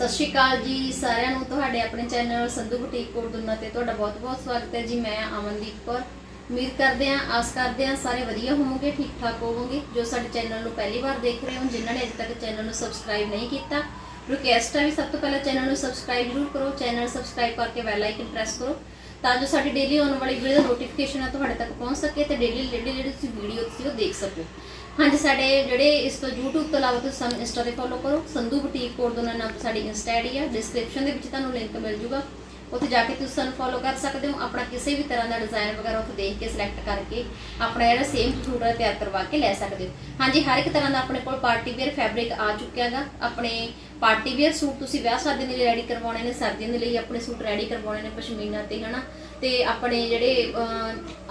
ਸਤਿ ਸ਼੍ਰੀ ਅਕਾਲ ਜੀ ਸਾਰਿਆਂ ਨੂੰ, ਤੁਹਾਡੇ ਆਪਣੇ ਚੈਨਲ ਸੰਧੂ ਬੁਟੀਕ ਕੋਰਦੁਨਾ ਤੇ ਤੁਹਾਡਾ ਬਹੁਤ-ਬਹੁਤ ਸਵਾਗਤ ਹੈ ਜੀ, ਮੈਂ ਅਮਨਦੀਪ ਕੌਰ। ਉਮੀਦ ਕਰਦੇ ਹਾਂ, ਆਸ ਕਰਦੇ ਹਾਂ ਸਾਰੇ ਵਧੀਆ ਹੋਵੋਗੇ ਠੀਕ ਠਾਕ ਹੋਵੋਗੇ। ਜੋ ਸਾਡੇ ਚੈਨਲ ਨੂੰ ਪਹਿਲੀ ਵਾਰ ਦੇਖ ਰਹੇ ਹੋ, ਜਿਨ੍ਹਾਂ ਨੇ ਅਜੇ ਤੱਕ ਚੈਨਲ ਨੂੰ ਸਬਸਕ੍ਰਾਈਬ ਨਹੀਂ ਕੀਤਾ ਰਿਕੁਐਸਟ ਹੈ ਵੀ ਸਭ ਤੋਂ ਪਹਿਲਾਂ ਚੈਨਲ ਨੂੰ ਸਬਸਕ੍ਰਾਈਬ ਜ਼ਰੂਰ ਕਰੋ। ਚੈਨਲ ਸਬਸਕ੍ਰਾਈਬ ਕਰਕੇ ਬੈਲ ਆਈਕਨ ਪ੍ਰੈਸ ਕਰੋ। ਤਾਂ ਜੋ ਸਾਡੀ ਡੇਲੀ ਆਉਣ ਵਾਲੀ ਵੀਡੀਓ ਦਾ ਨੋਟੀਫਿਕੇਸ਼ਨ ਆ ਤੁਹਾਡੇ ਤੱਕ ਪਹੁੰਚ ਸਕੇ ਤੇ ਡੇਲੀ ਜਿਹੜੀ ਜਿਹੜੀ ਤੁਸੀਂ ਵੀਡੀਓ ਤੁਸੀਂ ਉਹ ਦੇਖ ਸਕੋ। ਹਾਂਜੀ, ਸਾਡੇ ਜਿਹੜੇ ਇਸ ਤੋਂ YouTube ਤੋਂ ਇਲਾਵਾ ਤੁਸੀਂ ਸਾਨੂੰ Insta ਤੇ ਫੋਲੋ ਕਰੋ। ਸੰਧੂ ਬੁਟੀਕ ਕੋਡ ਦੋਨਾਂ ਨਾਮ ਤੋਂ ਸਾਡੀ Insta ਆਈਡੀ ਆ। ਡਿਸਕ੍ਰਿਪਸ਼ਨ ਦੇ ਵਿੱਚ ਤੁਹਾਨੂੰ ਲਿੰਕ ਮਿਲ ਜੂਗਾ। ਉੱਥੇ ਜਾ ਕੇ ਤੁਸੀਂ ਸਾਨੂੰ ਫੋਲੋ ਕਰ ਸਕਦੇ ਹੋ। ਆਪਣਾ ਕਿਸੇ ਵੀ ਤਰ੍ਹਾਂ ਦਾ ਡਿਜ਼ਾਈਨ ਵਗੈਰਾ ਉੱਥੇ ਦੇਖ ਕੇ ਸਿਲੈਕਟ ਕਰਕੇ ਆਪਣਾ ਜਿਹੜਾ ਸੇਮ ਸੂਟ ਹੈ ਤਿਆਰ ਕਰਵਾ ਕੇ ਲੈ ਸਕਦੇ ਹੋ। ਹਾਂਜੀ, ਹਰ ਇੱਕ ਤਰ੍ਹਾਂ ਦਾ ਆਪਣੇ ਕੋਲ ਪਾਰਟੀ ਵੇਅਰ ਫੈਬਰਿਕ ਆ ਚੁੱਕਿਆ ਹੈਗਾ ਆਪਣੇ ਪਾਰਟੀ ਵੇਅਰ ਸੂਟ ਤੁਸੀਂ ਵਿਆਹ ਸ਼ਾਦੀ ਦੇ ਲਈ ਰੈਡੀ ਕਰਵਾਉਣੇ ਨੇ, ਸਰਦੀਆਂ ਦੇ ਲਈ ਆਪਣੇ ਸੂਟ ਰੈਡੀ ਕਰਵਾਉਣੇ ਨੇ, ਪਸ਼ਮੀਨਾ ਤੇ, ਹਨਾ? ਤੇ ਆਪਣੇ ਜਿਹੜੇ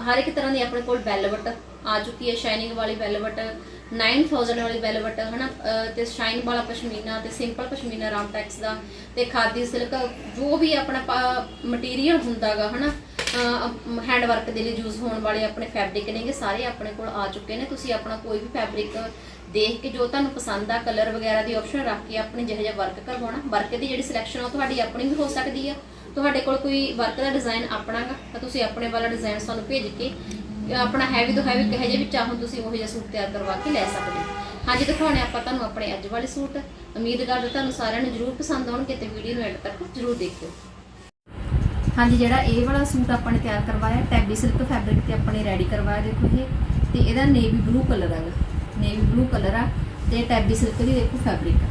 ਹਰ ਇੱਕ ਤਰ੍ਹਾਂ ਦੀ ਆਪਣੇ ਕੋਲ ਬੈਲਵਟ ਆ ਚੁੱਕੀ ਹੈ ਸ਼ਾਈਨਿੰਗ ਵਾਲੀ ਬੈਲਵਟ 9000 ਵਾਲੀ ਵੈਲਵਟ ਹਨਾ ਅਹ, ਤੇ ਸ਼ਾਈਨ ਵਾਲਾ ਪਸ਼ਮੀਨਾ ਤੇ ਸਿੰਪਲ ਪਸ਼ਮੀਨਾ ਰਾਮਟੈਕਸ ਦਾ ਤੇ ਖਾਦੀ ਸਿਲਕ ਜੋ ਵੀ ਆਪਣਾ ਮਟੀਰੀਅਲ ਹੁੰਦਾਗਾ ਹਨਾ ਹੈਂਡ ਵਰਕ ਦੇ ਲਈ ਯੂਜ਼ ਹੋਣ ਵਾਲੇ ਆਪਣੇ ਫੈਬਰਿਕ ਨੇਗੇ ਸਾਰੇ ਆਪਣੇ ਕੋਲ ਆ ਚੁੱਕੇ ਨੇ। ਤੁਸੀਂ ਆਪਣਾ ਕੋਈ ਵੀ ਫੈਬਰਿਕ ਦੇਖ ਕੇ ਜੋ ਤੁਹਾਨੂੰ ਪਸੰਦ ਆ ਕਲਰ ਵਗੈਰਾ ਦੀ ਆਪਸ਼ਨ ਰੱਖ ਕੇ ਆਪਣੀ ਜਿਹੋ ਜਿਹਾ ਵਰਕ ਕਰਵਾਉਣਾ। ਵਰਕ ਦੀ ਜਿਹੜੀ ਸਿਲੈਕਸ਼ਨ ਆ ਉਹ ਤੁਹਾਡੀ ਆਪਣੀ ਵੀ ਹੋ ਸਕਦੀ ਆ। ਤੁਹਾਡੇ ਕੋਲ ਕੋਈ ਵਰਕ ਦਾ ਡਿਜ਼ਾਈਨ ਆਪਣਾ ਗਾ ਤਾਂ ਤੁਸੀਂ ਆਪਣੇ ਵਾਲਾ ਡਿਜ਼ਾਈਨ ਸਾਨੂੰ ਭੇਜ ਕੇ ਆਪਣਾ ਹੈਵੀ ਤੋਂ ਹੈਵੀ ਕਹੇ ਜੇ ਵੀ ਚਾਹੋ ਤੁਸੀਂ ਉਹ ਜਿਹਾ ਸੂਟ ਤਿਆਰ ਕਰਵਾ ਕੇ ਲੈ ਸਕਦੇ ਹੋ। ਹਾਂਜੀ, ਦਿਖਾਉਣੇ ਆਪਾਂ ਤੁਹਾਨੂੰ ਆਪਣੇ ਅੱਜ ਵਾਲੇ ਸੂਟ। ਉਮੀਦ ਕਰਦੇ ਤੁਹਾਨੂੰ ਸਾਰਿਆਂ ਨੂੰ ਜਰੂਰ ਪਸੰਦ ਆਉਣਗੇ ਤੇ ਵੀਡੀਓ ਨੂੰ ਐਂਡ ਤੱਕ ਜਰੂਰ ਦੇਖਿਓ। ਹਾਂਜੀ, ਜਿਹੜਾ ਇਹ ਵਾਲਾ ਸੂਟ ਆਪਾਂ ਨੇ ਤਿਆਰ ਕਰਵਾਇਆ, ਟੈਬੀ ਸਿਲਕ ਫੈਬਰਿਕ ਤੇ ਆਪਾਂ ਨੇ ਰੈਡੀ ਕਰਵਾਇਆ, ਦੇਖੋ ਇਹ। ਤੇ ਇਹਦਾ ਨੇਵੀ ਬਲੂ ਕਲਰ ਹੈਗਾ ਨੇਵੀ ਬਲੂ ਕਲਰ ਆ ਤੇ ਟੈਬੀ ਸਿਲਕ ਦੀ ਦੇਖੋ ਫੈਬਰਿਕ ਆ।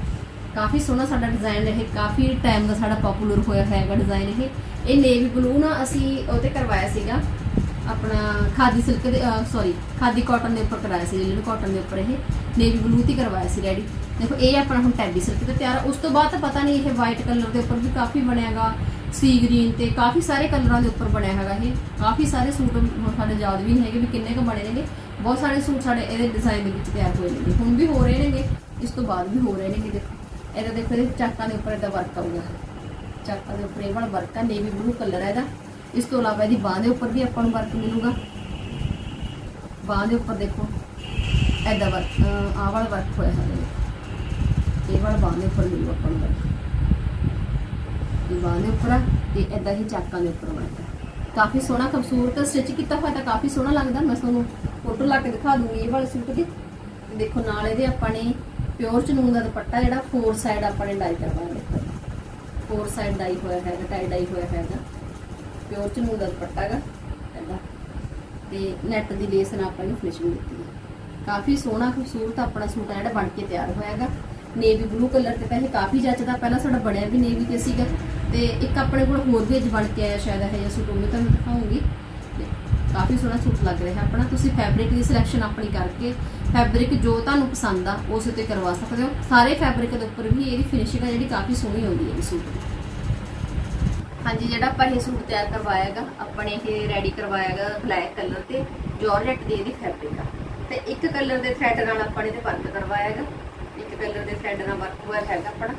ਕਾਫੀ ਸੋਹਣਾ ਸਾਡਾ ਡਿਜ਼ਾਈਨ ਇਹ ਕਾਫੀ ਟਾਈਮ ਦਾ ਸਾਡਾ ਪਪੂਲਰ ਹੋਇਆ ਹੈਗਾ ਡਿਜ਼ਾਈਨ ਇਹ। ਇਹ ਨੇਵੀ ਬਲੂ ਨਾ ਅਸੀਂ ਉਹ ਤੇ ਕਰਵਾਇਆ ਸੀਗਾ। ਆਪਣਾ ਖਾਦੀ ਸਿਲਕ ਦੇ ਸੌਰੀ ਖਾਦੀ ਕਾਟਨ ਦੇ ਉੱਪਰ ਕਰਾਇਆ ਸੀ ਲਿਲਨ ਕਾਟਨ ਦੇ ਉੱਪਰ ਇਹ ਨੇਵੀ ਬਲੂ ਤੇ ਕਰਵਾਇਆ ਸੀ ਰੈਡੀ ਦੇਖੋ, ਇਹ ਆਪਣਾ ਹੁਣ ਟੈਬੀ ਸਿਲਕ ਤੇ ਤਿਆਰ ਆ। ਉਸ ਤੋਂ ਬਾਅਦ ਤਾਂ ਪਤਾ ਨਹੀਂ ਇਹ ਵਾਈਟ ਕਲਰ ਦੇ ਉੱਪਰ ਵੀ ਕਾਫੀ ਬਣਿਆਗਾ ਸੀ ਗ੍ਰੀਨ ਤੇ ਕਾਫੀ ਸਾਰੇ ਕਲਰਾਂ ਦੇ ਉੱਪਰ ਬਣਿਆ ਹੈਗਾ ਇਹ। ਕਾਫੀ ਸਾਰੇ ਸੂਟ ਹੁਣ ਸਾਡੇ ਯਾਦ ਵੀ ਨਹੀਂ ਹੈਗੇ ਵੀ ਕਿੰਨੇ ਕੁ ਬਣੇ ਨੇਗੇ। ਬਹੁਤ ਸਾਰੇ ਸੂਟ ਸਾਡੇ ਇਹਦੇ ਡਿਜ਼ਾਈਨ ਦੇ ਵਿੱਚ ਤਿਆਰ ਹੋਏ ਨੇਗੇ। ਹੁਣ ਵੀ ਹੋ ਰਹੇ ਨੇਗੇ, ਇਸ ਤੋਂ ਬਾਅਦ ਵੀ ਹੋ ਰਹੇ ਨੇਗੇ, ਦੇਖੋ। ਇਹਦਾ ਦੇਖੋ, ਇਹਦੇ ਚਾਕਾਂ ਦੇ ਉੱਪਰ ਇਹਦਾ ਵਰਕ ਆਊਗਾ। ਚਾਕਾਂ ਦੇ ਉੱਪਰ ਇਹ ਵਾਲਾ ਵਰਕ ਆ ਨੇਵੀ ਬਲੂ ਕਲਰ ਹੈ ਇਹਦਾ। ਇਸ ਤੋਂ ਇਲਾਵਾ ਇਹਦੀ ਬਾਹ ਦੇ ਉੱਪਰ ਵੀ ਆਪਾਂ ਨੂੰ ਵਰਕ ਮਿਲੂਗਾ। ਬਾਹ ਦੇ ਉੱਪਰ ਦੇਖੋ ਐਦਾ ਵਰਕ ਆਹ ਵਾਲਾ ਵਰਕ ਹੋਇਆ ਹੈ ਇਹ ਵਾਲਾ ਬਾਹ ਦੇ ਉੱਪਰ ਮਿਲੂ ਆਪਾਂ ਨੂੰ ਵਰਕ ਇਹ ਬਾਹ ਦੇ ਉੱਪਰ ਤੇ ਐਦਾਂ ਹੀ ਚਾਕਾਂ ਦੇ ਉੱਪਰ ਵਰਕ ਕਾਫੀ ਸੋਹਣਾ ਖੂਬਸੂਰਤ ਸਟਿਚ ਕੀਤਾ ਹੋਇਆ ਤਾਂ ਕਾਫੀ ਸੋਹਣਾ ਲੱਗਦਾ। ਮੈਂ ਤੁਹਾਨੂੰ ਫੋਟੋ ਲਾ ਕੇ ਦਿਖਾ ਦੂੰਗੀ ਇਹ ਵਾਲੇ ਸੂਟ ਦੀ। ਦੇਖੋ, ਨਾਲ ਇਹਦੇ ਆਪਾਂ ਨੇ ਪਿਓਰ ਚਨੂਨ ਦਾ ਦੁਪੱਟਾ ਜਿਹੜਾ ਫੋਰ ਸਾਈਡ ਆਪਾਂ ਨੇ ਡਾਈ ਕਰਵਾਇਆ ਦੇਖੋ। ਫੋਰ ਸਾਈਡ ਡਾਈ ਹੋਇਆ ਹੈਗਾ ਟਾਈ ਡਾਈ ਹੋਇਆ ਹੈਗਾ। ਪਿਓਰ ਚਨੂਨ ਦਾ ਦੁਪੱਟਾ ਹੈਗਾ ਇਹਦਾ ਤੇ ਨੈਟ ਦੀ ਲੇਸ ਨਾਲ ਆਪਾਂ ਨੇ ਫਿਨਿਸ਼ਿੰਗ ਦਿੱਤੀ ਹੈ। ਕਾਫੀ ਸੋਹਣਾ, ਖੂਬਸੂਰਤ ਆਪਣਾ ਸੂਟ ਆ ਜਿਹੜਾ ਬਣ ਕੇ ਤਿਆਰ ਹੋਇਆ ਹੈਗਾ। ਨੇਵੀ ਬਲੂ ਕਲਰ ਤੇ ਪਹਿਲੇ ਕਾਫੀ ਜੱਚਦਾ, ਪਹਿਲਾਂ ਸਾਡਾ ਬਣਿਆ ਵੀ ਨੇਵੀ ਤੇ ਸੀਗਾ। ਤੇ ਇੱਕ ਆਪਣੇ ਕੋਲ ਹੋਰ ਵੀ ਅੱਜ ਬਣ ਕੇ ਆਇਆ ਸ਼ਾਇਦ ਇਹ ਜਿਹਾ ਸੂਟ, ਉਹ ਮੈਂ ਤੁਹਾਨੂੰ ਦਿਖਾਉਂਗੀ। ਤੇ ਕਾਫੀ ਸੋਹਣਾ ਸੂਟ ਲੱਗ ਰਿਹਾ ਆਪਣਾ। ਤੁਸੀਂ ਫੈਬਰਿਕ ਦੀ ਸਿਲੈਕਸ਼ਨ ਆਪਣੀ ਕਰਕੇ ਫੈਬਰਿਕ ਜੋ ਤੁਹਾਨੂੰ ਪਸੰਦ ਆ, ਉਸ ਉੱਤੇ ਕਰਵਾ ਸਕਦੇ ਹੋ। ਸਾਰੇ ਫੈਬਰਿਕ ਦੇ ਉੱਪਰ ਵੀ ਇਹਦੀ ਫਿਨਿਸ਼ਿੰਗ ਆ ਜਿਹੜੀ ਕਾਫੀ ਸੋਹਣੀ ਆਉਂਦੀ ਹੈ ਇਸ ਸੂਟ ਦੀ। ਹਾਂਜੀ, ਜਿਹੜਾ ਆਪਾਂ ਇਹ ਸੂਟ ਤਿਆਰ ਕਰਵਾਇਆ ਹੈਗਾ ਆਪਾਂ ਨੇ ਇਹ ਰੈਡੀ ਕਰਵਾਇਆ ਹੈਗਾ ਬਲੈਕ ਕਲਰ ਤੇ ਜਾਰਜੈਟ ਦੀ ਇਹਦੀ ਫੈਬਰਿਕ ਆ। ਤੇ ਇੱਕ ਕਲਰ ਦੇ ਥ੍ਰੈਡ ਨਾਲ ਆਪਾਂ ਨੇ ਤੇ ਵਰਕ ਕਰਵਾਇਆ ਹੈਗਾ। ਇੱਕ ਕਲਰ ਦੇ ਥ੍ਰੈਡ ਨਾਲ ਵਰਕ ਹੋਇਆ ਹੈਗਾ ਆਪਣਾ।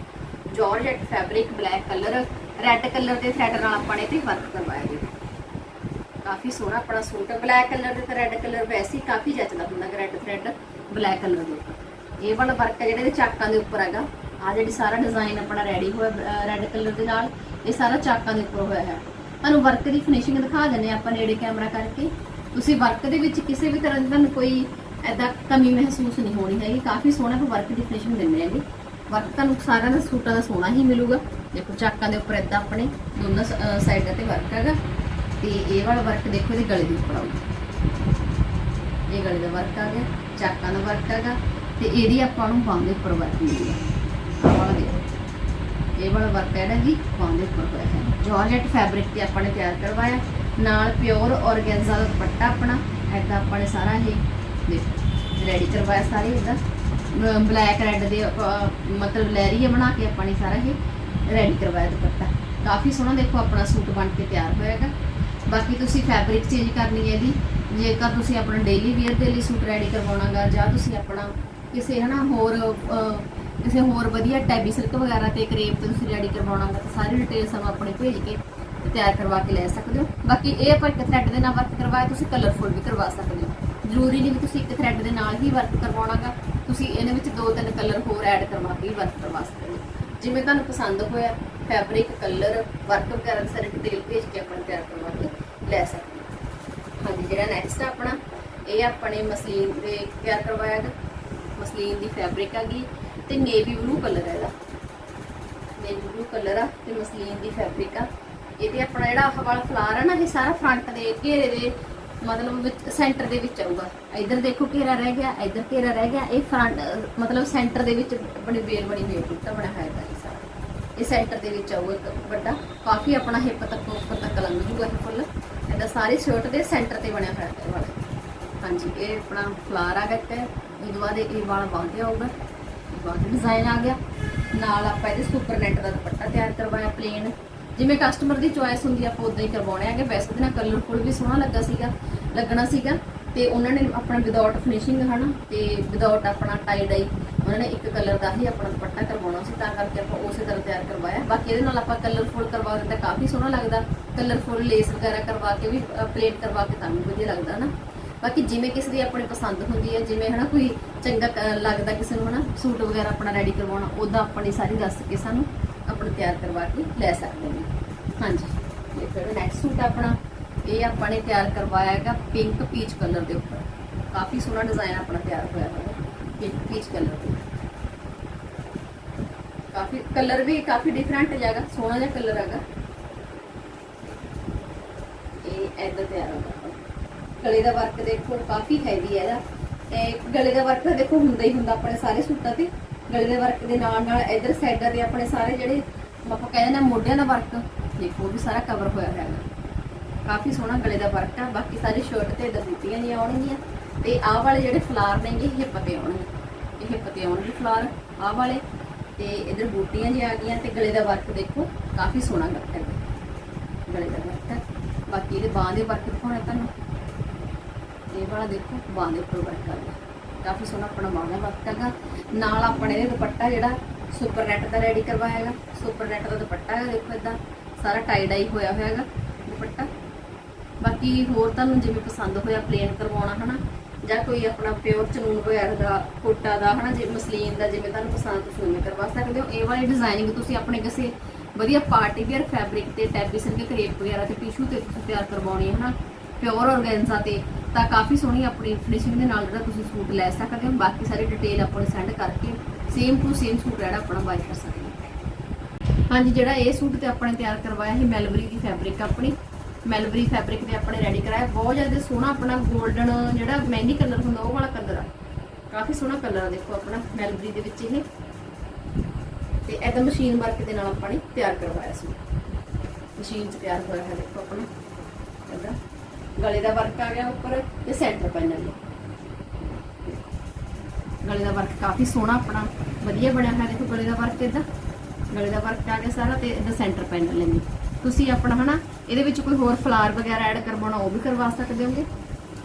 Georgette fabric black colour red colour ਦੇ ਥ੍ਰੈਡ ਨਾਲ ਆਪਾਂ ਨੇ ਤੇ ਵਰਕ ਕਰਵਾਇਆ ਹੈਗਾ। ਕਾਫੀ ਸੋਹਣਾ ਆਪਣਾ ਸੂਟ ਬਲੈਕ ਕਲਰ ਦੇ ਤੇ ਰੈੱਡ ਕਲਰ ਵੈਸੇ ਹੀ ਕਾਫੀ ਜੱਚਦਾ ਹੁੰਦਾ ਹੈ ਰੈੱਡ ਥ੍ਰੈਡ ਬਲੈਕ ਕਲਰ ਦੇ। ਉੱਪਰ ਇਹ ਵਾਲਾ ਵਰਕ ਹੈ ਜਿਹੜੇ ਦੇ ਚਾਕਾਂ ਦੇ ਉੱਪਰ ਹੈਗਾ। ਆ ਜਿਹੜੀ ਸਾਰਾ ਡਿਜ਼ਾਈਨ ਆਪਣਾ ਰੈਡੀ ਹੋਇਆ ਰੈੱਡ ਕਲਰ ਦੇ ਨਾਲ। ਇਹ ਸਾਰਾ ਚਾਕਾਂ ਦੇ ਉੱਪਰ ਹੋਇਆ ਹੈ। ਤੁਹਾਨੂੰ ਵਰਕ ਦੀ ਫਿਨਿਸ਼ਿੰਗ ਦਿਖਾ ਦਿੰਨੇ ਆਪਾਂ ਨੇੜੇ ਕੈਮਰਾ ਕਰਕੇ। ਤੁਸੀਂ ਵਰਕ ਦੇ ਵਿੱਚ ਕਿਸੇ ਵੀ ਤਰ੍ਹਾਂ ਦੀ ਤੁਹਾਨੂੰ ਕੋਈ ਐਦਾਂ ਕਮੀ ਮਹਿਸੂਸ ਨਹੀਂ ਹੋਣੀ ਹੈਗੀ। ਕਾਫੀ ਸੋਹਣਾ ਵਰਕ ਦੀ ਫਿਨਿਸ਼ਿੰਗ ਦਿੰਦੇ ਹੈਗੇ ਵਰਕ ਤੁਹਾਨੂੰ ਸਾਰਿਆਂ ਦਾ ਸੂਟਾਂ ਦਾ ਸੋਹਣਾ ਹੀ ਮਿਲੂਗਾ। ਦੇਖੋ ਚਾਕਾਂ ਦੇ ਉੱਪਰ ਐਦਾਂ ਆਪਣੇ ਦੋਨਾਂ ਸਾਈਡਾਂ ਤੇ ਵਰਕ ਹੈਗਾ। ਤੇ ਇਹ ਵਾਲਾ ਵਰਕ ਦੇਖੋ ਇਹਦੇ ਗਲੇ ਦੇ ਉੱਪਰ ਆਊਗਾ। ਇਹ ਗਲੇ ਦਾ ਵਰਕ ਆ ਗਿਆ, ਚਾਕਾਂ ਦਾ ਵਰਕ ਹੈਗਾ। ਤੇ ਇਹਦੀ ਆਪਾਂ ਨੂੰ ਬਾਹਾਂ ਦੇ ਉੱਪਰ ਵਰਕ ਮਿਲੂਗਾ। ਆਹ ਵਾਲਾ ਦੇਖੋ। ਇਹ ਵਾਲਾ ਵਰਕ ਹੈ ਜੀ ਬਾਹਾਂ ਦੇ ਉੱਪਰ ਹੋਇਆ ਹੈ। ਜਾਰਜੈਟ ਫੈਬਰਿਕ ਤੇ ਆਪਾਂ ਨੇ ਤਿਆਰ ਕਰਵਾਇਆ। ਨਾਲ ਪਿਓਰ ਔਰਗੈਂਜ਼ਾ ਦਾ ਦੁਪੱਟਾ ਆਪਣਾ ਐਦਾਂ ਆਪਾਂ ਨੇ ਸਾਰਾ ਇਹ ਦੇਖੋ ਰੈਡੀ ਕਰਵਾਇਆ ਸਾਰੇ ਇਹਦਾ ਬਲੈਕ ਰੈੱਡ ਦੇ ਮਤਲਬ ਲਹਿਰੀਆ ਬਣਾ ਕੇ ਆਪਾਂ ਨੇ ਸਾਰਾ ਇਹ ਰੈਡੀ ਕਰਵਾਇਆ ਦੁਪੱਟਾ। ਕਾਫੀ ਸੋਹਣਾ ਦੇਖੋ ਆਪਣਾ ਸੂਟ ਬਣ ਕੇ ਤਿਆਰ ਹੋਇਆਗਾ ਬਾਕੀ ਤੁਸੀਂ ਫੈਬਰਿਕ ਚੇਂਜ ਕਰਨੀ ਹੈ ਜੀ। ਜੇਕਰ ਤੁਸੀਂ ਆਪਣਾ ਡੇਲੀ ਵੇਅਰ ਦੇ ਲਈ ਸੂਟ ਰੈਡੀ ਕਰਵਾਉਣਾਗਾ ਜਾਂ ਤੁਸੀਂ ਆਪਣਾ ਕਿਸੇ, ਹਨਾ, ਹੋਰ ਕਿਸੇ ਹੋਰ ਵਧੀਆ ਟੈਬੀ ਸਿਲਕ ਵਗੈਰਾ ਤੇ ਕਰੇਪ ਤੇ ਤੁਸੀਂ ਰੈਡੀ ਕਰਵਾਉਣਾਗਾ ਤਾਂ ਸਾਰੀ ਡਿਟੇਲ ਸਾਨੂੰ ਆਪਣੇ ਭੇਜ ਕੇ ਤੇ ਤਿਆਰ ਕਰਵਾ ਕੇ ਲੈ ਸਕਦੇ ਹੋ। ਬਾਕੀ ਇਹ ਆਪਾਂ ਇੱਕ ਥ੍ਰੈਡ ਦੇ ਨਾਲ ਵਰਕ ਕਰਵਾਇਆ, ਤੁਸੀਂ ਕਲਰਫੁਲ ਵੀ ਕਰਵਾ ਸਕਦੇ ਹੋ। ਜ਼ਰੂਰੀ ਨਹੀਂ ਵੀ ਤੁਸੀਂ ਇੱਕ ਥ੍ਰੈਡ ਦੇ ਨਾਲ ਹੀ ਵਰਕ ਕਰਵਾਉਣਾਗਾ, ਤੁਸੀਂ ਇਹਦੇ ਵਿੱਚ ਦੋ ਤਿੰਨ ਕਲਰ ਹੋਰ ਐਡ ਕਰਵਾ ਕੇ ਵੀ ਵਰਕ ਕਰਵਾ ਸਕਦੇ ਹੋ। ਜਿਵੇਂ ਤੁਹਾਨੂੰ ਪਸੰਦ ਹੋਇਆ ਫੈਬਰਿਕ ਕਲਰ ਵਰਕ ਵਗੈਰਾ ਸਾਰੇ ਡਿਟੇਲ ਭੇਜ ਕੇ ਆਪਾਂ ਤਿਆਰ ਕਰਵਾ ਕੇ ਲੈ ਸਕਦੇ ਹਾਂ। ਹਾਂਜੀ, ਜਿਹੜਾ ਨੈਕਸਟ ਆਪਣਾ, ਇਹ ਆਪਣੇ ਮਸਲੀਨ ਦੇ ਤਿਆਰ ਕਰਵਾਇਆ ਗਾ। ਮਸਲੀਨ ਦੀ ਫੈਬਰਿਕ ਹੈਗੀ ਤੇ ਨੇਵੀ ਬਲੂ ਕਲਰ ਹੈ ਇਹਦਾ। ਨੇਵੀ ਬਲੂ ਕਲਰ ਆ ਤੇ ਮਸਲੀਨ ਦੀ ਫੈਬਰਿਕ ਆ। ਇਹਦੇ ਆਪਣਾ ਜਿਹੜਾ ਆਹ ਵਾਲਾ ਫਲਾਰ ਆ ਨਾ, ਇਹ ਸਾਰਾ ਫਰੰਟ ਦੇ ਘੇਰੇ ਦੇ ਮਤਲਬ ਵਿੱਚ ਸੈਂਟਰ ਦੇ ਵਿੱਚ ਆਊਗਾ। ਇੱਧਰ ਦੇਖੋ ਘੇਰਾ ਰਹਿ ਗਿਆ, ਇੱਧਰ ਘੇਰਾ ਰਹਿ ਗਿਆ। ਇਹ ਫਰੰਟ ਮਤਲਬ ਸੈਂਟਰ ਦੇ ਵਿੱਚ ਬੜੀ ਬੇਰ ਬਣੀ ਹੋਈ ਬੁੱਟਾ ਬਣਿਆ ਹੋਇਆ ਹੈ ਇਹ ਸਾਰਾ ਇਹ ਸੈਂਟਰ ਦੇ ਵਿੱਚ ਆਊਗਾ ਇੱਕ ਵੱਡਾ। ਕਾਫੀ ਆਪਣਾ ਹਿੱਪ ਤੱਕ, ਉੱਪਰ ਤੱਕ ਲੰਘ ਜੂਗਾ ਇਹ ਫੁੱਲ। ਇਹਦਾ ਸਾਰੇ ਸ਼ਰਟ ਦੇ ਸੈਂਟਰ ਤੇ ਬਣਿਆ ਹੋਇਆ ਹੈ ਵਾਲਾ। ਹਾਂਜੀ, ਇਹ ਆਪਣਾ ਫਲਾਰ ਆ ਗਿਆ ਇੱਕ। ਇਹ ਤੋਂ ਬਾਅਦ ਇਹ ਵਾਲਾ ਬੰਦ ਆਊਗਾ ਬਾਅਦ ਡਿਜ਼ਾਈਨ ਆ ਗਿਆ। ਨਾਲ ਆਪਾਂ ਇਹਦੇ ਸੁਪਰ ਨੈਟ ਦਾ ਦੁਪੱਟਾ ਤਿਆਰ ਕਰਵਾਇਆ ਪਲੇਨ ਜਿਵੇਂ ਕਸਟਮਰ ਦੀ ਚੁਆਇਸ ਹੁੰਦੀ ਆ, ਆਪਾਂ ਉਦਾਂ ਹੀ ਕਰਵਾਉਣੇ ਆਗੇ। ਵੈਸੇ ਤੇ ਨਾਲ ਕਲਰਫੁਲ ਵੀ ਸੋਹਣਾ ਲੱਗਾ ਸੀਗਾ, ਲੱਗਣਾ ਸੀਗਾ। ਤੇ ਉਹਨਾਂ ਨੇ ਆਪਣਾ ਵਿਦਆਊਟ ਫਿਨਿਸ਼ਿੰਗ ਹਨਾ, ਤੇ ਵਿਦਆਊਟ ਆਪਣਾ ਟਾਈ ਡਾਈ ਉਹਨਾਂ ਨੇ ਇੱਕ ਕਲਰ ਦਾ ਹੀ ਆਪਣਾ ਦੁਪੱਟਾ ਕਰਵਾਉਣਾ ਸੀ, ਤਾਂ ਕਰਕੇ ਆਪਾਂ ਉਸੇ ਤਰ੍ਹਾਂ ਤਿਆਰ ਕਰਵਾਇਆ। ਬਾਕੀ ਇਹਦੇ ਨਾਲ ਆਪਾਂ ਕਲਰਫੁਲ ਕਰਵਾ ਦਿੱਤਾ ਕਾਫੀ ਸੋਹਣਾ ਲੱਗਦਾ। ਕਲਰਫੁਲ ਲੇਸ ਵਗੈਰਾ ਕਰਵਾ ਕੇ ਵੀ ਪਲੇਟ ਕਰਵਾ ਕੇ ਤਾਂ ਵੀ ਵਧੀਆ ਲੱਗਦਾ ਨਾ। ਬਾਕੀ ਜਿਵੇਂ ਕਿਸੇ ਦੀ ਆਪਣੀ ਪਸੰਦ ਹੁੰਦੀ ਹੈ, ਜਿਵੇਂ ਹਨਾ ਕੋਈ ਚੰਗਾ ਲੱਗਦਾ ਕਿਸੇ ਨੂੰ ਹਨਾ, ਸੂਟ ਵਗੈਰਾ ਆਪਣਾ ਰੈਡੀ ਕਰਵਾਉਣਾ, ਉਹਦਾ ਆਪਣੀ ਸਾਰੀ ਦੱਸ ਕੇ ਸਾਨੂੰ ਆਪਣਾ ਤਿਆਰ ਕਰਵਾ ਕੇ ਲੈ ਸਕਦੇ ਨੇ ਹਾਂਜੀ। ਇਹ ਫਿਰ ਨੈਕਸਟ ਸੂਟ ਆਪਣਾ, ਇਹ ਆਪਾਂ ਨੇ ਤਿਆਰ ਕਰਵਾਇਆ ਹੈਗਾ ਪਿੰਕ ਪੀਚ ਕਲਰ ਦੇ ਉੱਪਰ। ਕਾਫੀ ਸੋਹਣਾ ਡਿਜ਼ਾਈਨ ਆਪਣਾ ਤਿਆਰ ਹੋਇਆ ਹੈ ਪਿੰਕ ਪੀਚ ਕਲਰ ਦੇ ਕਾਫੀ ਕਲਰ ਵੀ ਕਾਫੀ ਡਿਫਰੈਂਟ ਹੈਗਾ, ਸੋਹਣਾ ਜਿਹਾ ਕਲਰ ਹੈਗਾ। ਇਹ ਐਦਾਂ ਤਿਆਰ ਹੋਗਾ ਗਲੇ ਦਾ ਵਰਕ ਦੇਖੋ, ਕਾਫੀ ਹੈਵੀ ਹੈ ਇਹਦਾ। ਤੇ ਗਲੇ ਦਾ ਵਰਕ ਦੇਖੋ ਹੁੰਦਾ ਹੀ ਹੁੰਦਾ ਆਪਣੇ ਸਾਰੇ ਸੂਟਾਂ ਤੇ। ਗਲੇ ਦੇ ਵਰਕ ਦੇ ਨਾਲ ਨਾਲ ਇਧਰ ਸਾਈਡਾਂ ਤੇ ਆਪਣੇ ਸਾਰੇ ਜਿਹੜੇ ਆਪਾਂ ਕਹਿੰਦੇ ਨੇ ਮੋਢਿਆਂ ਦਾ ਵਰਕ, ਦੇਖੋ ਉਹ ਵੀ ਸਾਰਾ ਕਵਰ ਹੋਇਆ ਹੋਇਆ ਹੈ ਕਾਫੀ ਸੋਹਣਾ ਗਲੇ ਦਾ ਵਰਕ ਆ, ਬਾਕੀ ਸਾਰੇ ਸ਼ਰਟ ਤੇ ਇਧਰ ਬੂਟੀਆਂ ਨਹੀਂ ਆਉਣਗੀਆਂ। ਤੇ ਆਹ ਵਾਲੇ ਜਿਹੜੇ ਫਲਾਰ ਨੇਗੇ ਇਹ ਪਤੇ ਆਉਣਗੇ। ਇਹ ਪਤੇ ਆਉਣਗੇ ਫਲਾਰ ਆਹ ਵਾਲੇ। ਤੇ ਇਧਰ ਬੂਟੀਆਂ ਜੀ ਆ ਗਈਆਂ ਤੇ ਗਲੇ ਦਾ ਵਰਕ ਦੇਖੋ, ਕਾਫੀ ਸੋਹਣਾ ਵਰਕ ਹੈ ਗਲੇ ਦਾ ਵਰਕ ਹੈ ਬਾਕੀ ਇਹਦੇ ਬਾਹਾਂ ਦੇ ਵਰਕ ਦਿਖਾਉਣੇ ਤੁਹਾਨੂੰ। ਇਹ ਵਾਲਾ ਦੇਖੋ, ਬਾਂਹ ਦੇ ਉੱਪਰ ਬੈਠਾ ਆ ਕਾਫੀ ਸੋਹਣਾ ਆਪਣਾ ਬਾਂਹ ਦਾ ਵਰਕ ਹੈਗਾ। ਨਾਲ ਆਪਣੇ ਇਹ ਦੁਪੱਟਾ ਜਿਹੜਾ ਸੁਪਰ ਨੈਟ ਦਾ ਰੈਡੀ ਕਰਵਾਇਆ ਹੈਗਾ। ਸੁਪਰ ਨੈਟ ਦਾ ਦੁਪੱਟਾ ਹੈ, ਦੇਖੋ ਇਦਾਂ। ਸਾਰਾ ਟਾਈ ਡਾਈ ਹੋਇਆ ਹੋਇਆ ਹੈਗਾ ਦੁਪੱਟਾ। ਬਾਕੀ ਹੋਰ ਤੁਹਾਨੂੰ ਜਿਵੇਂ ਪਸੰਦ ਹੋਇਆ ਪਲੇਨ ਕਰਵਾਉਣਾ, ਹਨਾ? ਜਾਂ ਕੋਈ ਆਪਣਾ ਪਿਓਰ ਚਨੂਨ ਵਗੈਰਾ ਦਾ, ਕੋਟਾ ਦਾ, ਹਨਾ? ਜੇ ਮਸਲੀਨ ਦਾ ਜਿਵੇਂ ਤੁਹਾਨੂੰ ਪਸੰਦ ਤੁਸੀਂ ਉਵੇਂ ਕਰਵਾ ਸਕਦੇ ਹੋ। ਇਹ ਵਾਲੀ ਡਿਜ਼ਾਈਨਿੰਗ ਤੁਸੀਂ ਆਪਣੇ ਕਿਸੇ ਵਧੀਆ ਪਾਰਟੀ ਵੇਅਰ ਫੈਬਰਿਕ ਤੇ ਟੈਬਿਸਨ ਦੇ ਕਰੇਪ ਵਗੈਰਾ ਤੇ ਟਿਸ਼ੂ ਤੇ ਤੁਸੀਂ ਤਿਆਰ ਕਰਵਾਉਣੀ ਹੈ, ਹਨਾ? ਪਿਓਰ ਆਰਗੈਂਜ਼ਾ ਤੇ ਤਾਂ ਕਾਫੀ ਸੋਹਣੀ ਆਪਣੀ ਫਿਨਿਸ਼ਿੰਗ ਦੇ ਨਾਲ ਜਿਹੜਾ ਤੁਸੀਂ ਸੂਟ ਲੈ ਸਕਦੇ ਹੋ। ਬਾਕੀ ਸਾਰੀ ਡਿਟੇਲ ਆਪਾਂ ਨੂੰ ਸੈਂਡ ਕਰਕੇ ਸੇਮ ਟੂ ਸੇਮ ਸੂਟ ਜਿਹੜਾ ਆਪਣਾ ਬਾਈ ਕਰ ਸਕਦੇ ਹੋ। ਹਾਂਜੀ, ਜਿਹੜਾ ਇਹ ਸੂਟ ਤੇ ਨੇ ਤਿਆਰ ਕਰਵਾਇਆ ਸੀ ਮੈਲਬਰੀ ਦੀ ਫੈਬਰਿਕ ਆਪਣੀ। ਮੈਲਬਰੀ ਫੈਬਰਿਕ ਤੇ ਆਪਣੇ ਰੈਡੀ ਕਰਾਇਆ। ਬਹੁਤ ਜ਼ਿਆਦਾ ਸੋਹਣਾ ਆਪਣਾ 골ਡਨ ਜਿਹੜਾ ਮਹਿੰਦੀ ਕਲਰ ਹੁੰਦਾ, ਉਹ ਵਾਲਾ ਕਲਰ ਆ। ਕਾਫੀ ਸੋਹਣਾ ਕਲਰ ਆ, ਦੇਖੋ ਆਪਣਾ ਮੈਲਬਰੀ ਦੇ ਵਿੱਚ ਇਹ। ਤੇ ਇਹਦਾ ਮਸ਼ੀਨ ਵਰਕ ਦੇ ਨਾਲ ਆਪਾਂ ਨੇ ਤਿਆਰ ਕਰਵਾਇਆ ਸੀ। ਮਸ਼ੀਨ 'ਚ ਤਿਆਰ ਹੋਇਆ ਹੈ, ਦੇਖੋ ਆਪਣਾ। ਗਲੇ ਦਾ ਵਰਕ ਆ ਗਿਆ ਉੱਪਰ ਤੇ ਸੈਂਟਰ ਪੈਨਲ ਗਲੇ ਦਾ ਵਰਕ ਕਾਫੀ ਸੋਹਣਾ ਆਪਣਾ, ਵਧੀਆ ਬਣਿਆ ਹੋਇਆ ਦੇਖੋ ਗਲੇ ਦਾ ਵਰਕ ਇਹਦਾ। ਗਲੇ ਦਾ ਵਰਕ ਆ ਗਿਆ ਸਾਰਾ ਤੇ ਇਹਦਾ ਸੈਂਟਰ ਪੈਨਲ ਲੈਂਦੀ। ਤੁਸੀਂ ਆਪਣਾ ਹਨਾ, ਇਹਦੇ ਵਿੱਚ ਕੋਈ ਹੋਰ ਫਲਾਰ ਵਗੈਰਾ ਐਡ ਕਰਵਾਉਣਾ ਉਹ ਵੀ ਕਰਵਾ ਸਕਦੇ ਹੋਗੇ।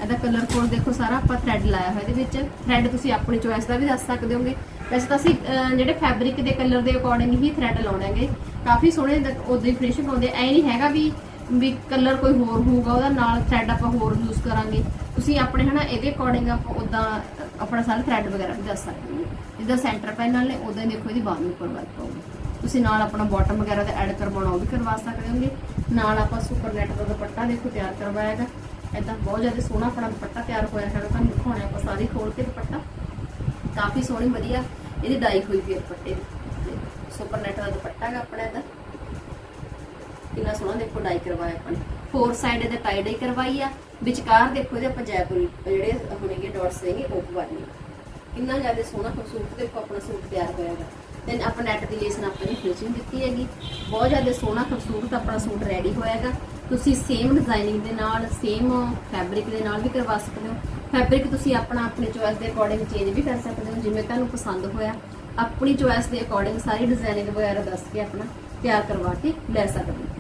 ਇਹਦਾ ਕਲਰ ਕੋਡ ਦੇਖੋ ਸਾਰਾ ਆਪਾਂ ਥ੍ਰੈਡ ਲਾਇਆ ਹੋਇਆ ਇਹਦੇ ਵਿੱਚ। ਥ੍ਰੈਡ ਤੁਸੀਂ ਆਪਣੀ ਚੋਇਸ ਦਾ ਵੀ ਦੱਸ ਸਕਦੇ ਹੋਗੇ। ਵੈਸੇ ਤਾਂ ਅਸੀਂ ਜਿਹੜੇ ਫੈਬਰਿਕ ਦੇ ਕਲਰ ਦੇ ਅਕੋਰਡਿੰਗ ਹੀ ਥ੍ਰੈਡ ਲਾਉਣਾਗੇ ਕਾਫੀ ਸੋਹਣੇ ਉਦੋਂ ਹੀ ਫਿਨਿਸ਼ਿੰਗ ਆਉਂਦੇ, ਐ ਨਹੀਂ ਹੈਗਾ ਵੀ ਵੀ ਕਲਰ ਕੋਈ ਹੋਰ ਹੋਊਗਾ, ਉਹਦਾ ਨਾਲ ਥ੍ਰੈਡ ਆਪਾਂ ਹੋਰ ਯੂਜ਼ ਕਰਾਂਗੇ। ਤੁਸੀਂ ਆਪਣੇ ਹਨਾ, ਇਹਦੇ ਅਕੋਰਡਿੰਗ ਆਪਾਂ ਉਦਾਂ ਆਪਣਾ ਸਾਰਾ ਥ੍ਰੈਡ ਵਗੈਰਾ ਵੀ ਦੱਸ ਸਕਦੇ ਹੋ। ਜਿੱਦਾਂ ਸੈਂਟਰ ਪੈਨਲ ਨੇ ਉਦਾਂ ਹੀ ਦੇਖੋ ਇਹਦੀ ਬਾਹਾਂ ਦੇ ਉੱਪਰ ਵਰਕ ਆਊਗੀ ਤੁਸੀਂ ਨਾਲ ਆਪਣਾ ਬਾਟਮ ਵਗੈਰਾ ਦਾ ਐਡ ਕਰਵਾਉਣਾ, ਉਹ ਵੀ ਕਰਵਾ ਸਕਦੇ ਹੋਗੇ। ਨਾਲ ਆਪਾਂ ਸੁਪਰ ਨੈਟ ਦਾ ਦੁਪੱਟਾ ਦੇਖੋ ਤਿਆਰ ਕਰਵਾਇਆ ਹੈਗਾ। ਇਦਾਂ ਬਹੁਤ ਜ਼ਿਆਦਾ ਸੋਹਣਾ ਆਪਣਾ ਦੁਪੱਟਾ ਤਿਆਰ ਹੋਇਆ ਹੈਗਾ ਤੁਹਾਨੂੰ, ਦਿਖਾਉਣਾ ਆਪਾਂ ਸਾਰੇ ਖੋਲ ਕੇ ਦੁਪੱਟਾ। ਕਾਫੀ ਸੋਹਣੀ, ਵਧੀਆ। ਇਹਦੀ ਡਾਈ ਹੋਈ ਵੀ ਦੁਪੱਟੇ ਦੀ। ਸੁਪਰ ਨੈਟ ਦਾ ਦੁਪੱਟਾ ਹੈਗਾ ਆਪਣਾ ਇਹਦਾ। ਕਿੰਨਾ ਸੋਹਣਾ ਦੇਖੋ ਡਾਈ ਕਰਵਾਇਆ ਆਪਾਂ ਨੇ। ਫੋਰ ਸਾਈਡ ਇਹਦੇ ਟਾਈ ਡਾਈ ਕਰਵਾਈ ਆ। ਵਿਚਕਾਰ ਦੇਖੋ ਇਹਦੇ ਆਪਾਂ ਜੈਪੁਰੀ, ਜਿਹੜੇ ਹੁਣੇਗੇ ਡਾਟਸ ਹੈਗੇ ਉਹ ਪਵਾਨੇ ਕਿੰਨਾ ਜ਼ਿਆਦਾ ਸੋਹਣਾ ਖੂਬਸੂਰਤ ਦੇਖੋ ਆਪਣਾ ਸੂਟ ਤਿਆਰ ਹੋਇਆ ਹੈਗਾ ਦੈਨ ਆਪਾਂ ਨੈਟ ਦੀ ਲੇਸ ਨਾਲ ਆਪਣੀ ਫਿਨਿਸ਼ਿੰਗ ਦਿੱਤੀ ਹੈਗੀ। ਬਹੁਤ ਜ਼ਿਆਦਾ ਸੋਹਣਾ ਖੂਬਸੂਰਤ ਆਪਣਾ ਸੂਟ ਰੈਡੀ ਹੋਇਆ ਹੈਗਾ ਤੁਸੀਂ ਸੇਮ ਡਿਜ਼ਾਈਨਿੰਗ ਦੇ ਨਾਲ ਸੇਮ ਫੈਬਰਿਕ ਦੇ ਨਾਲ ਵੀ ਕਰਵਾ ਸਕਦੇ ਹੋ। ਫੈਬਰਿਕ ਤੁਸੀਂ ਆਪਣਾ ਆਪਣੇ ਚੋਇਸ ਦੇ ਅਕੋਰਡਿੰਗ ਚੇਂਜ ਵੀ ਕਰ ਸਕਦੇ ਹੋ, ਜਿਵੇਂ ਤੁਹਾਨੂੰ ਪਸੰਦ ਹੋਇਆ। ਆਪਣੀ ਚੋਇਸ ਦੇ ਅਕੋਰਡਿੰਗ ਸਾਰੀ ਡਿਜ਼ਾਈਨਿੰਗ ਵਗੈਰਾ ਦੱਸ ਕੇ ਆਪਣਾ ਤਿਆਰ ਕਰਵਾ ਕੇ ਲੈ ਸਕਦੇ ਹੋ।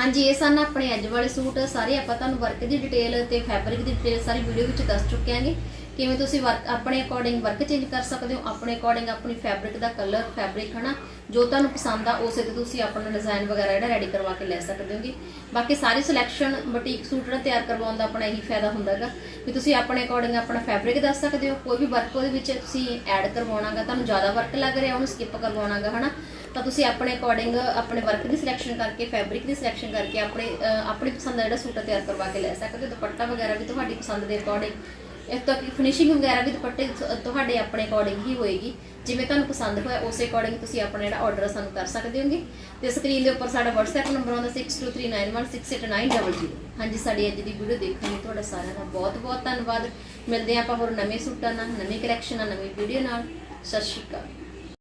ਹਾਂਜੀ, ਇਹ ਸਨ ਆਪਣੇ ਅੱਜ ਵਾਲੇ ਸੂਟ। ਸਾਰੇ ਆਪਾਂ ਤੁਹਾਨੂੰ ਵਰਕ ਦੀ ਡਿਟੇਲ ਤੇ ਫੈਬਰਿਕ ਦੀ ਡਿਟੇਲ ਸਾਰੀ ਵੀਡੀਓ ਵਿੱਚ ਦੱਸ ਚੁੱਕੇ ਆਂਗੇ। ਕਿਵੇਂ ਤੁਸੀਂ ਵਰਕ ਆਪਣੇ ਅਕੋਰਡਿੰਗ ਵਰਕ ਚੇਂਜ ਕਰ ਸਕਦੇ ਹੋ? ਆਪਣੇ ਅਕੋਰਡਿੰਗ ਆਪਣੀ ਫੈਬਰਿਕ ਦਾ ਕਲਰ ਫੈਬਰਿਕ ਹਨਾ? ਜੋ ਤੁਹਾਨੂੰ ਪਸੰਦ ਆ, ਉਸੇ ਤੇ ਤੁਸੀਂ ਆਪਣਾ ਡਿਜ਼ਾਈਨ ਵਗੈਰਾ ਜਿਹੜਾ ਰੈਡੀ ਕਰਵਾ ਕੇ ਲੈ ਸਕਦੇ ਹੋਗੇ। ਬਾਕੀ ਸਾਰੀ ਸਿਲੈਕਸ਼ਨ ਬੁਟੀਕ ਸੂਟ ਜਿਹੜਾ ਤਿਆਰ ਕਰਵਾਉਣ ਦਾ ਆਪਣਾ ਇਹੀ ਫਾਇਦਾ ਹੁੰਦਾ ਹੈਗਾ। ਵੀ ਤੁਸੀਂ ਆਪਣੇ ਅਕੋਰਡਿੰਗ ਆਪਣਾ ਫੈਬਰਿਕ ਦੱਸ ਸਕਦੇ ਹੋ। ਕੋਈ ਵੀ ਵਰਕ ਉਹਦੇ ਵਿੱਚ ਤੁਸੀਂ ਐਡ ਕਰਵਾਉਣਾਗਾ ਤੁਹਾਨੂੰ ਜ਼ਿਆਦਾ ਵਰਕ ਲੱਗ ਰਿਹਾ, ਉਹਨੂੰ ਸਕਿਪ ਕਰਵਾਉਣਾਗਾ ਹਨਾ? ਤਾਂ ਤੁਸੀਂ ਆਪਣੇ ਅਕੋਰਡਿੰਗ ਆਪਣੇ ਵਰਕ ਦੀ ਸਿਲੈਕਸ਼ਨ ਕਰਕੇ ਫੈਬਰਿਕ ਦੀ ਸਿਲੈਕਸ਼ਨ ਕਰਕੇ ਆਪਣੇ ਅਹ, ਆਪਣੀ ਪਸੰਦ ਦਾ ਜਿਹੜਾ ਸੂਟ ਆ ਤਿਆਰ ਕਰਵਾ ਕੇ ਲੈ ਸਕਦੇ ਹੋ। ਦੁਪੱਟਾ ਵਗੈਰਾ ਵੀ ਤੁਹਾਡੀ ਪਸੰਦ ਦੇ ਅਕੋਰਡਿੰਗ ਇਸ ਤੋਂ ਫਿਨਿਸ਼ਿੰਗ ਵਗੈਰਾ ਵੀ ਦੁਪੱਟੇ ਤੁਹਾਡੇ ਆਪਣੇ ਅਕੋਰਡਿੰਗ ਹੀ ਹੋਏਗੀ। ਜਿਵੇਂ ਤੁਹਾਨੂੰ ਪਸੰਦ ਹੋਇਆ ਉਸੇ ਅਕੋਰਡਿੰਗ ਤੁਸੀਂ ਆਪਣਾ ਜਿਹੜਾ ਆਰਡਰ ਸਾਨੂੰ ਕਰ ਸਕਦੇ ਹੋਗੇ। ਤੇ ਸਕਰੀਨ ਦੇ ਉੱਪਰ ਸਾਡਾ WhatsApp ਨੰਬਰ ਆਉਂਦਾ 6239168900 ਹਾਂਜੀ ਸਾਡੀ ਅੱਜ ਦੀ ਵੀਡੀਓ ਦੇਖਣ ਲਈ ਤੁਹਾਡਾ ਸਾਰਿਆਂ ਦਾ ਬਹੁਤ ਬਹੁਤ ਧੰਨਵਾਦ। ਮਿਲਦੇ ਹਾਂ ਆਪਾਂ ਹੋਰ ਨਵੇਂ ਸੂਟਾਂ ਨਾਲ ਨਵੀਂ ਕਲੈਕਸ਼ਨ ਨਾਲ ਨਵੀਂ ਵੀਡੀਓ ਨਾਲ। ਸਤਿ ਸ਼੍ਰੀ ਅਕਾਲ।